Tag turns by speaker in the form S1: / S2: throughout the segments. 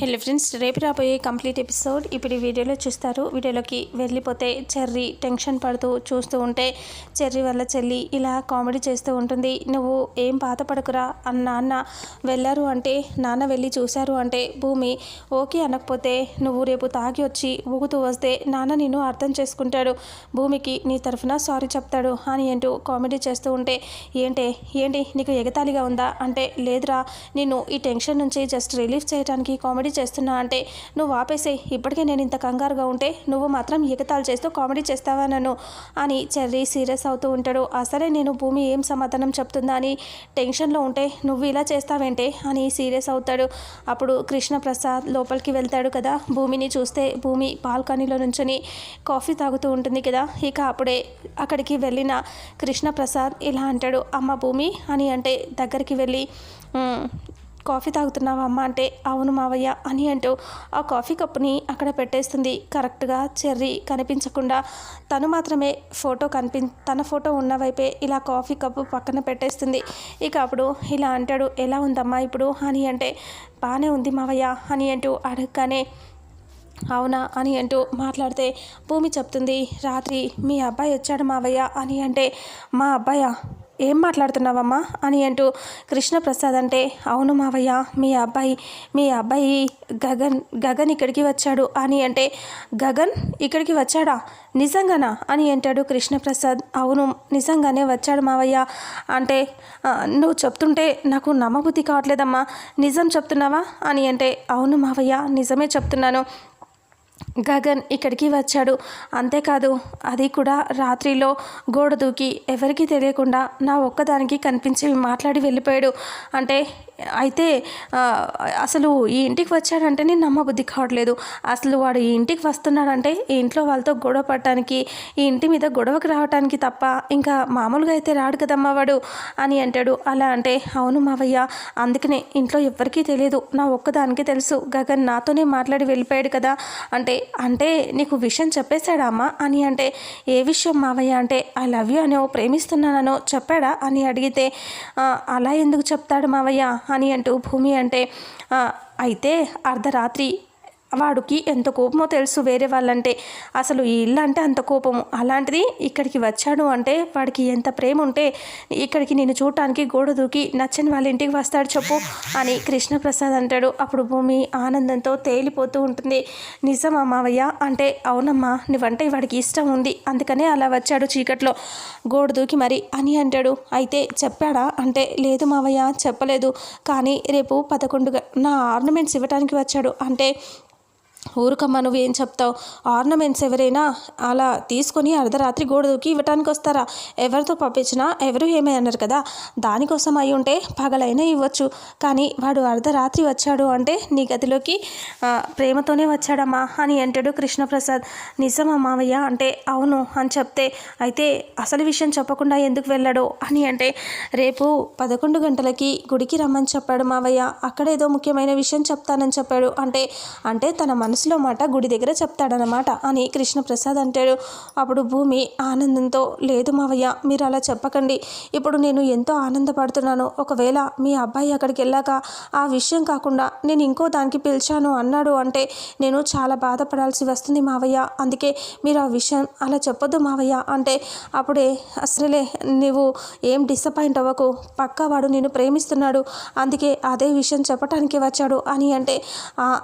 S1: Hello friends రేపు రాబోయే complete episode ఇప్పుడు వీడియోలో చూస్తారు. వీడియోలోకి వెళ్ళిపోతే చెర్రీ టెన్షన్ పడుతూ చూస్తూ ఉంటే చెర్రీ వల్ల చెల్లి ఇలా కామెడీ చేస్తూ ఉంటుంది. నువ్వు ఏం బాధపడకురా అన్న నాన్న వెళ్ళారు అంటే నాన్న వెళ్ళి చూశారు అంటే భూమి ఓకే అనకపోతే నువ్వు రేపు తాగి వచ్చి ఊగుతూ వస్తే నాన్న నిన్ను అర్థం చేసుకుంటాడు. భూమికి నీ తరఫున సారీ చెప్తాడు అని ఏంటో కామెడీ చేస్తూ ఉంటే ఏంటే ఏంటి నీకు ఎగతాళిగా ఉందా? అంటే లేదురా నేను ఈ టెన్షన్ నుంచి జస్ట్ రిలీఫ్ చేయడానికి కామెడీ చేస్తున్నా అంటే నువ్వు ఆపేసే ఇప్పటికే నేను ఇంత కంగారుగా ఉంటే నువ్వు మాత్రం ఎగతాలు చేస్తూ కామెడీ చేస్తావా నన్ను? అని చెర్రీ సీరియస్ అవుతూ ఉంటాడు. అసలే నేను భూమి ఏం సమాధానం చెప్తుందా అని టెన్షన్లో ఉంటే నువ్వు ఇలా చేస్తావేంటే? అని సీరియస్ అవుతాడు. అప్పుడు కృష్ణప్రసాద్ లోపలికి వెళ్తాడు కదా. భూమిని చూస్తే భూమి బాల్కనీలో నుంచొని కాఫీ తాగుతూ ఉంటుంది కదా. ఇక అప్పుడే అక్కడికి వెళ్ళిన కృష్ణప్రసాద్ ఇలా అంటాడు అమ్మ భూమి అని అంటే దగ్గరికి వెళ్ళి కాఫీ తాగుతున్నావా అమ్మ? అంటే అవును మావయ్య అని అంటూ ఆ కాఫీ కప్పుని అక్కడ పెట్టేస్తుంది. కరెక్ట్గా చెర్రీ కనిపించకుండా తను మాత్రమే ఫోటో కనిపి తన ఫోటో ఉన్న వైపే ఇలా కాఫీ కప్పు పక్కన పెట్టేస్తుంది. ఇక అప్పుడు ఇలా అంటాడు ఎలా ఉందమ్మా ఇప్పుడు? అని అంటే బాగానే ఉంది మావయ్య అని అంటూ అడగగానే అవునా? అని అంటూ మాట్లాడితే భూమి చెప్తుంది రాత్రి మీ అబ్బాయి వచ్చాడు మావయ్య అని అంటే మా అబ్బాయా? ఏం మాట్లాడుతున్నావమ్మా? అని అంటూ కృష్ణప్రసాద్ అంటే అవును మావయ్య మీ అబ్బాయి మీ అబ్బాయి గగన్ గగన్ ఇక్కడికి వచ్చాడు. అని అంటే గగన్ ఇక్కడికి వచ్చాడా? నిజంగానా? అని అంటాడు కృష్ణప్రసాద్. అవును నిజంగానే వచ్చాడు మావయ్య. అంటే నువ్వు చెప్తుంటే నాకు నమ్మబుద్ధి కావట్లేదమ్మా. నిజం చెప్తున్నావా? అని అంటే అవును మావయ్య నిజమే చెప్తున్నాను. గగన్ ఇక్కడికి వచ్చాడు. అంతేకాదు అది కూడా రాత్రిలో గోడ దూకి ఎవరికీ తెలియకుండా నా ఒక్కదానికి కనిపించి మాట్లాడి వెళ్ళిపోయాడు. అంటే అయితే అసలు ఈ ఇంటికి వచ్చాడంటే నేను నమ్మబుద్ధి కావట్లేదు. అసలు వాడు ఈ ఇంటికి వస్తున్నాడంటే ఈ ఇంట్లో వాళ్ళతో గొడవ పడటానికి ఈ ఇంటి మీద గొడవకు రావటానికి తప్ప ఇంకా మామూలుగా అయితే రాడు కదమ్మా వాడు అని అంటాడు. అలా అంటే అవును మావయ్య అందుకనే ఇంట్లో ఎవ్వరికీ తెలియదు. నా ఒక్కదానికి తెలుసు. గగన్ నాతోనే మాట్లాడి వెళ్ళిపోయాడు కదా. అంటే అంటే నీకు విషయం చెప్పేశాడామా అని అంటే ఏ విషయం మావయ్య? అంటే ఐ లవ్ యూ అనో ప్రేమిస్తున్నానో చెప్పాడా? అని అడిగితే అలా ఎందుకు చెప్తాడు మావయ్య? అని అంటూ భూమి అంటే అయితే అర్ధరాత్రి వాడికి ఎంత కోపమో తెలుసు వేరే వాళ్ళంటే. అసలు ఈ ఇల్లు అంటే అంత కోపము. అలాంటిది ఇక్కడికి వచ్చాడు అంటే వాడికి ఎంత ప్రేమ ఉంటే ఇక్కడికి నేను చూడటానికి గోడ దూకి నచ్చని వాళ్ళ ఇంటికి వస్తాడు చెప్పు అని కృష్ణప్రసాద్ అంటాడు. అప్పుడు భూమి ఆనందంతో తేలిపోతూ ఉంటుంది. నిజమా మావయ్య? అంటే అవునమ్మా నువ్వంటే వాడికి ఇష్టం ఉంది. అందుకనే అలా వచ్చాడు చీకట్లో. గోడ దూకి మరి అని అంటాడు. అయితే చెప్పాడా? అంటే లేదు మావయ్య చెప్పలేదు. కానీ రేపు పదకొండు నా ఆర్నమెంట్స్ ఇవ్వడానికి వచ్చాడు. అంటే ఊరుకమ్మ నువ్వేం చెప్తావు? ఆర్నమెంట్స్ ఎవరైనా అలా తీసుకొని అర్ధరాత్రి గోడ దూకి ఇవ్వటానికి వస్తారా? ఎవరితో పంపించినా ఎవరు ఏమై అన్నారు కదా? దానికోసం అయి ఉంటే పగలైనా ఇవ్వచ్చు. కానీ వాడు అర్ధరాత్రి వచ్చాడు అంటే నీ గదిలోకి ప్రేమతోనే వచ్చాడమ్మా అని అంటాడు కృష్ణప్రసాద్. నిజమా మావయ్య? అంటే అవును అని చెప్తే అయితే అసలు విషయం చెప్పకుండా ఎందుకు వెళ్ళాడు అని అంటే రేపు పదకొండు గంటలకి గుడికి రమ్మని చెప్పాడు మావయ్య. అక్కడ ఏదో ముఖ్యమైన విషయం చెప్తానని చెప్పాడు. అంటే అంటే తన మనసులో మాట గుడి దగ్గర చెప్తాడనమాట అని కృష్ణప్రసాద్ అంటాడు. అప్పుడు భూమి ఆనందంతో లేదు మావయ్య మీరు అలా చెప్పకండి. ఇప్పుడు నేను ఎంతో ఆనందపడుతున్నాను. ఒకవేళ మీ అబ్బాయి అక్కడికి వెళ్ళాక ఆ విషయం కాకుండా నేను ఇంకో దానికి పిలిచాను అన్నాడు అంటే నేను చాలా బాధపడాల్సి వస్తుంది మావయ్య. అందుకే మీరు ఆ విషయం అలా చెప్పొద్దు మావయ్య అంటే అప్పుడే అసలే నువ్వు ఏం డిసప్పాయింట్ అవ్వకు. పక్కా వాడు నేను ప్రేమిస్తున్నాడు. అందుకే అదే విషయం చెప్పటానికి వచ్చాడు అని అంటే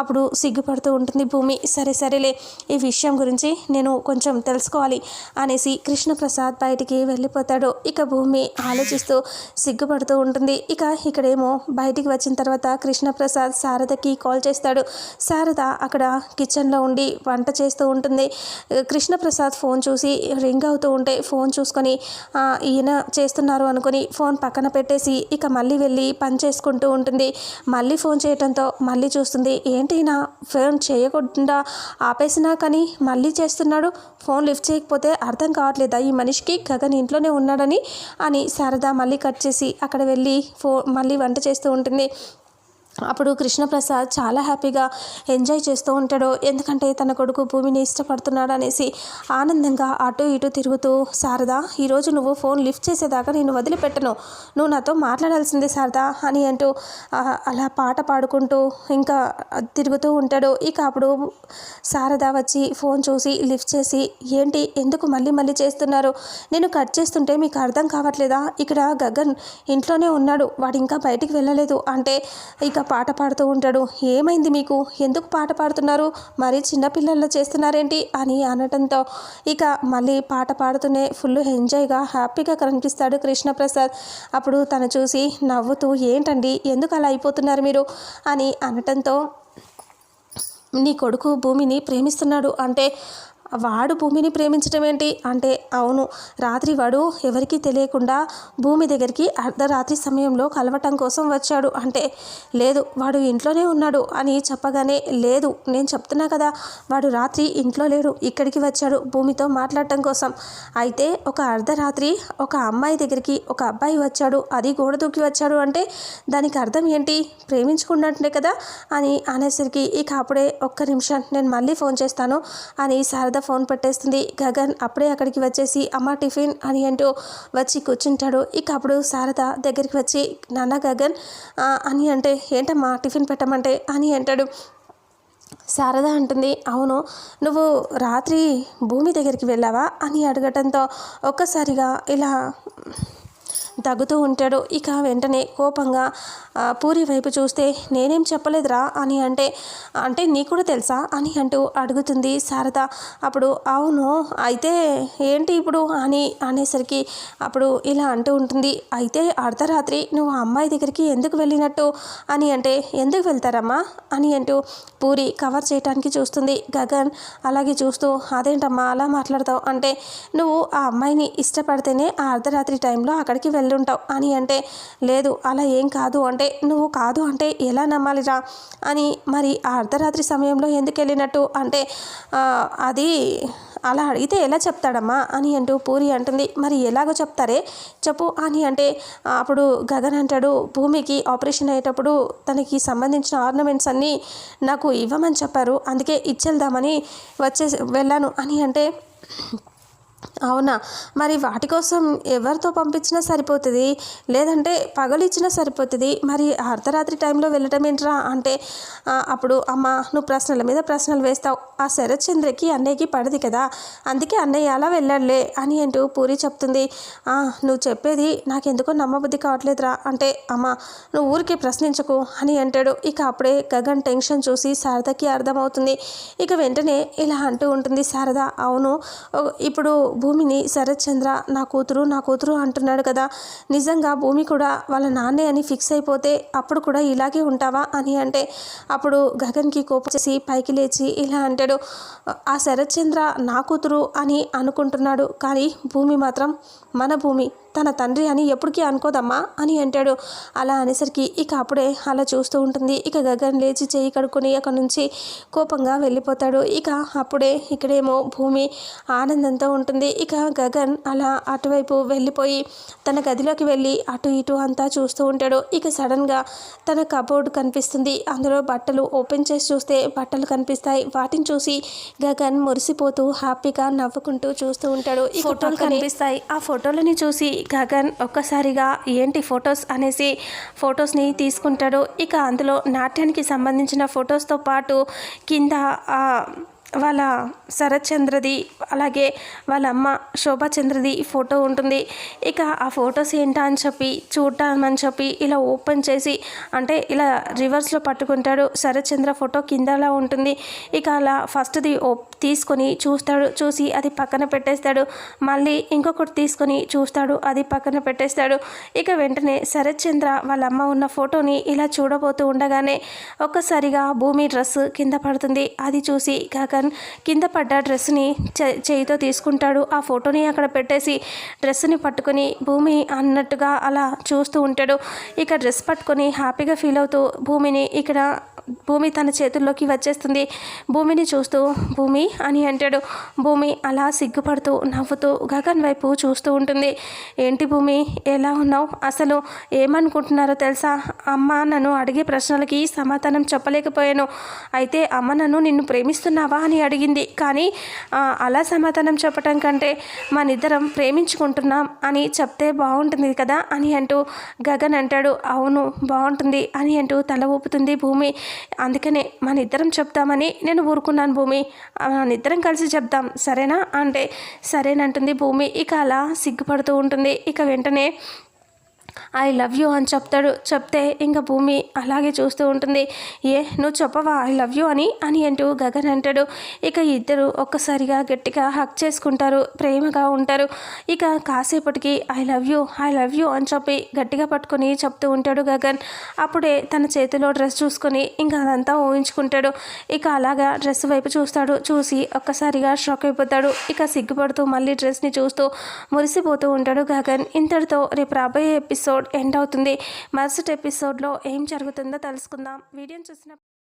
S1: అప్పుడు సిగ్గుపడుతూ ఉంటుంది భూమి. సరే సరేలే ఈ విషయం గురించి నేను కొంచెం తెలుసుకోవాలి అనేసి కృష్ణప్రసాద్ బయటికి వెళ్ళిపోతాడు. ఇక భూమి ఆలోచిస్తూ సిగ్గుపడుతూ ఉంటుంది. ఇక ఇక్కడేమో బయటికి వచ్చిన తర్వాత కృష్ణప్రసాద్ శారదకి కాల్ చేస్తాడు. శారద అక్కడ కిచెన్లో ఉండి వంట చేస్తూ ఉంటుంది. కృష్ణప్రసాద్ ఫోన్ చూసి రింగ్ అవుతూ ఉంటే ఫోన్ చూసుకొని ఈయన చేస్తున్నారు అనుకొని ఫోన్ పక్కన పెట్టేసి ఇక మళ్ళీ వెళ్ళి పని చేసుకుంటూ ఉంటుంది. మళ్ళీ ఫోన్ చేయడంతో మళ్ళీ చూస్తుంది ఏంటి ఈయన? ఫోన్ చేయకుండా ఆపేసినా కానీ మళ్ళీ చేస్తున్నాడు. ఫోన్ లిఫ్ట్ చేయకపోతే అర్థం కావట్లేదా? ఈ మనిషికి గగన్ ఇంట్లోనే ఉన్నాడని అని శారద మళ్ళీ కట్ చేసి అక్కడ వెళ్ళి ఫో మళ్ళీ వంట చేస్తూ ఉంటుంది. అప్పుడు కృష్ణప్రసాద్ చాలా హ్యాపీగా ఎంజాయ్ చేస్తూ ఉంటాడు. ఎందుకంటే తన కొడుకు భూమిని ఇష్టపడుతున్నాడు అనేసి ఆనందంగా అటు ఇటు తిరుగుతూ శారదా ఈరోజు నువ్వు ఫోన్ లిఫ్ట్ చేసేదాకా నేను వదిలిపెట్టను. నువ్వు నాతో మాట్లాడాల్సిందే శారదా అని అంటూ అలా పాట పాడుకుంటూ ఇంకా తిరుగుతూ ఉంటాడు. ఇక అప్పుడు శారదా వచ్చి ఫోన్ చూసి లిఫ్ట్ చేసి ఏంటి ఎందుకు మళ్ళీ మళ్ళీ చేస్తున్నారు? నేను కట్ చేస్తుంటే మీకు అర్థం కావట్లేదా? ఇక్కడ గగన్ ఇంట్లోనే ఉన్నాడు. వాడు ఇంకా బయటికి వెళ్ళలేదు. అంటే ఇక పాట పాడుతూ ఉంటాడు. ఏమైంది మీకు? ఎందుకు పాట పాడుతున్నారు? మరీ చిన్నపిల్లల్లో చేస్తున్నారేంటి? అని అనటంతో ఇక మళ్ళీ పాట పాడుతూనే ఫుల్ ఎంజాయ్గా హ్యాపీగా కనిపిస్తాడు కృష్ణప్రసాద్. అప్పుడు తను చూసి నవ్వుతూ ఏంటండి? ఎందుకు అలా అయిపోతున్నారు మీరు? అని అనటంతో నీ కొడుకు భూమిని ప్రేమిస్తున్నాడు. అంటే వాడు భూమిని ప్రేమించటం ఏంటి అంటే అవును. రాత్రి వాడు ఎవరికీ తెలియకుండా భూమి దగ్గరికి అర్ధరాత్రి సమయంలో కలవటం కోసం వచ్చాడు. అంటే లేదు వాడు ఇంట్లోనే ఉన్నాడు అని చెప్పగానే లేదు నేను చెప్తున్నా కదా వాడు రాత్రి ఇంట్లో లేడు ఇక్కడికి వచ్చాడు భూమితో మాట్లాడటం కోసం. అయితే ఒక అర్ధరాత్రి ఒక అమ్మాయి దగ్గరికి ఒక అబ్బాయి వచ్చాడు. అది గోడ దూకి వచ్చాడు అంటే దానికి అర్థం ఏంటి? ప్రేమించుకున్నట్టే కదా అని అనేసరికి ఇక అప్పుడే ఒక్క నిమిషం నేను మళ్ళీ ఫోన్ చేస్తాను అని శారద ఫోన్ పెట్టేస్తుంది. గగన్ అప్పుడే అక్కడికి వచ్చేసి అమ్మ టిఫిన్ అని అంటూ వచ్చి కూర్చుంటాడు. ఇక అప్పుడు శారద దగ్గరికి వచ్చి నాన్న గగన్ అని అంటే ఏంటమ్మా టిఫిన్ పెట్టమంటే అని అంటాడు. శారద అంటుంది అవును నువ్వు రాత్రి భూమి దగ్గరికి వెళ్ళావా? అని అడగటంతో ఒక్కసారిగా ఇలా దగ్గుతూ ఉంటాడు. ఇక వెంటనే కోపంగా పూరి వైపు చూస్తే నేనేం చెప్పలేదురా అని అంటే అంటే నీకు కూడా తెలుసా అని అంటూ అడుగుతుంది శారద. అప్పుడు అవును అయితే ఏంటి ఇప్పుడు అని అనేసరికి అప్పుడు ఇలా అంటూ ఉంటుంది. అయితే అర్ధరాత్రి నువ్వు ఆ అమ్మాయి దగ్గరికి ఎందుకు వెళ్ళినట్టు? అని అంటే ఎందుకు వెళ్తారమ్మా? అని అంటూ పూరి కవర్ చేయడానికి చూస్తుంది. గగన్ అలాగే చూస్తూ అదేంటమ్మా అలా మాట్లాడతావు? అంటే నువ్వు ఆ అమ్మాయిని ఇష్టపడితేనే ఆ అర్ధరాత్రి టైంలో అక్కడికి వెళ్ళుంటావు అని అంటే లేదు అలా ఏం కాదు. అంటే నువ్వు కాదు అంటే ఎలా నమ్మాలిరా అని మరి ఆ అర్ధరాత్రి సమయంలో ఎందుకు వెళ్ళినట్టు అంటే అది అలా అడిగితే ఎలా చెప్తాడమ్మా? అని అంటూ పూరి అంటుంది. మరి ఎలాగో చెప్తారే? చెప్పు అని అంటే అప్పుడు గగన్ అంటాడు భూమికి ఆపరేషన్ అయ్యేటప్పుడు తనకి సంబంధించిన ఆర్నమెంట్స్ అన్నీ నాకు ఇవ్వమని చెప్పారు. అందుకే ఇచ్చేద్దామని వచ్చే వెళ్ళాను అని అంటే అవునా? మరి వాటి కోసం ఎవరితో పంపించినా సరిపోతుంది? లేదంటే పగలిచ్చినా సరిపోతుంది? మరి అర్ధరాత్రి టైంలో వెళ్ళటం ఏంట్రా? అంటే అప్పుడు అమ్మ నువ్వు ప్రశ్నల మీద ప్రశ్నలు వేస్తావు. ఆ శరత్చంద్రకి అన్నయ్యకి పడది కదా? అందుకే అన్నయ్య అలా వెళ్ళాడులే అని అంటూ పూరి చెప్తుంది. నువ్వు చెప్పేది నాకెందుకో నమ్మబుద్ధి కావట్లేదురా. అంటే అమ్మ నువ్వు ఊరికే ప్రశ్నించకు అని అంటాడు. ఇక అప్పుడే గగన్ టెన్షన్ చూసి శారదకి అర్థమవుతుంది. ఇక వెంటనే ఇలా అంటూ ఉంటుంది శారద అవును. ఇప్పుడు భూమిని శరత్చంద్ర నా కూతురు నా కూతురు అంటున్నాడు కదా. నిజంగా భూమి కూడా వాళ్ళ నాన్నే అని ఫిక్స్ అయిపోతే అప్పుడు కూడా ఇలాగే ఉంటావా అని అంటే అప్పుడు గగన్కి కోపం చేసి పైకి లేచి ఇలా అంటాడు. ఆ శరత్ చంద్ర నా కూతురు అని అనుకుంటున్నాడు కానీ భూమి మాత్రం మన భూమి. తన తండ్రి అని ఎప్పటికీ అనుకోదమ్మా అని అంటాడు. అలా అనేసరికి ఇక అప్పుడే అలా చూస్తూ ఉంటుంది. ఇక గగన్ లేచి చేయి కడుక్కొని అక్కడి నుంచి కోపంగా వెళ్ళిపోతాడు. ఇక అప్పుడే ఇక్కడేమో భూమి ఆనందంతో ఉంటుంది. ఇక గగన్ అలా అటువైపు వెళ్ళిపోయి తన గదిలోకి వెళ్ళి అటు ఇటు అంతా చూస్తూ ఉంటాడు. ఇక సడన్గా తన కబోర్డ్ కనిపిస్తుంది. అందులో బట్టలు ఓపెన్ చేసి చూస్తే బట్టలు కనిపిస్తాయి. వాటిని చూసి గగన్ మురిసిపోతూ హ్యాపీగా నవ్వుకుంటూ చూస్తూ ఉంటాడు. ఈ ఫోటోలు కనిపిస్తాయి. ఆ ఫోటోలని చూసి గగన్ ఒక్కసారిగా ఏంటి ఫొటోస్ అనేసి ఫొటోస్ని తీసుకుంటాడు. ఇక అందులో నాట్యానికి సంబంధించిన ఫొటోస్తో పాటు కింద వాళ్ళ శరత్చంద్రది అలాగే వాళ్ళ అమ్మ శోభాచంద్రది ఫోటో ఉంటుంది. ఇక ఆ ఫొటోస్ ఏంటా అని చెప్పి చూడటామని చెప్పి ఇలా ఓపెన్ చేసి అంటే ఇలా రివర్స్లో పట్టుకుంటాడు. శరత్చంద్ర ఫోటో కిందలా ఉంటుంది. ఇక అలా ఫస్ట్ది ఓ తీసుకొని చూస్తాడు. చూసి అది పక్కన పెట్టేస్తాడు. మళ్ళీ ఇంకొకటి తీసుకొని చూస్తాడు. అది పక్కన పెట్టేస్తాడు. ఇక వెంటనే శరత్చంద్ర వాళ్ళ అమ్మ ఉన్న ఫోటోని ఇలా చూడబోతూ ఉండగానే ఒక్కసారిగా భూమి డ్రెస్ కింద పడుతుంది. అది చూసి గగన్ కింద పడ్డ డ్రెస్ని చే- చేయితో తీసుకుంటాడు. ఆ ఫోటోని అక్కడ పెట్టేసి డ్రెస్ని పట్టుకొని భూమి అన్నట్టుగా అలా చూస్తూ ఉంటాడు. ఇక డ్రెస్ పట్టుకొని హ్యాపీగా ఫీల్ అవుతూ భూమిని ఇక్కడ భూమి తన చేతుల్లోకి వచ్చేస్తుంది. భూమిని చూస్తూ భూమి అని అంటాడు. భూమి అలా సిగ్గుపడుతూ నవ్వుతూ గగన్ వైపు చూస్తూ ఉంటుంది. ఏంటి భూమి? ఎలా ఉన్నావు? అసలు ఏమనుకుంటున్నారో తెలుసా? అమ్మ నన్ను అడిగే ప్రశ్నలకి సమాధానం చెప్పలేకపోయాను. అయితే అమ్మ నన్ను నిన్ను ప్రేమిస్తున్నావా అని అడిగింది. కానీ అలా సమాధానం చెప్పటం కంటే మనిద్దరం ప్రేమించుకుంటున్నాం అని చెప్తే బాగుంటుంది కదా అని అంటూ గగన్ అంటాడు. అవును బాగుంటుంది అని అంటూ తల ఊపుతుంది భూమి. అందుకనే మన ఇద్దరం చెప్తామని నేను ఊరుకున్నాను భూమి. మన ఇద్దరం కలిసి చెప్తాం. సరేనా? అంటే సరేనంటుంది భూమి. ఇక అలా సిగ్గుపడుతూ ఉంటుంది. ఇక వెంటనే ఐ లవ్ యూ అని చెప్తాడు. చెప్తే ఇంకా భూమి అలాగే చూస్తూ ఉంటుంది. ఏ నువ్వు చెప్పవా? ఐ లవ్ యూ అని అని అంటూ గగన్ అంటాడు. ఇక ఇద్దరు ఒక్కసారిగా గట్టిగా హక్ చేసుకుంటారు. ప్రేమగా ఉంటారు. ఇక కాసేపటికి I love you I love you అని చెప్పి గట్టిగా పట్టుకొని చెప్తూ ఉంటాడు గగన్. అప్పుడే తన చేతిలో డ్రెస్ చూసుకొని ఇంకా అదంతా ఊహించుకుంటాడు. ఇక అలాగా డ్రెస్ వైపు చూస్తాడు. చూసి ఒక్కసారిగా షాక్ అయిపోతాడు. ఇక సిగ్గుపడుతూ మళ్ళీ డ్రెస్ని చూస్తూ మురిసిపోతూ ఉంటాడు గగన్. ఇంతటితో రేపు రాబోయే ఎపిసోడ్ ఎండ్ అవుతుంది. మరుసటి ఎపిసోడ్లో ఏం జరుగుతుందో తెలుసుకుందాం. వీడియోని చూసిన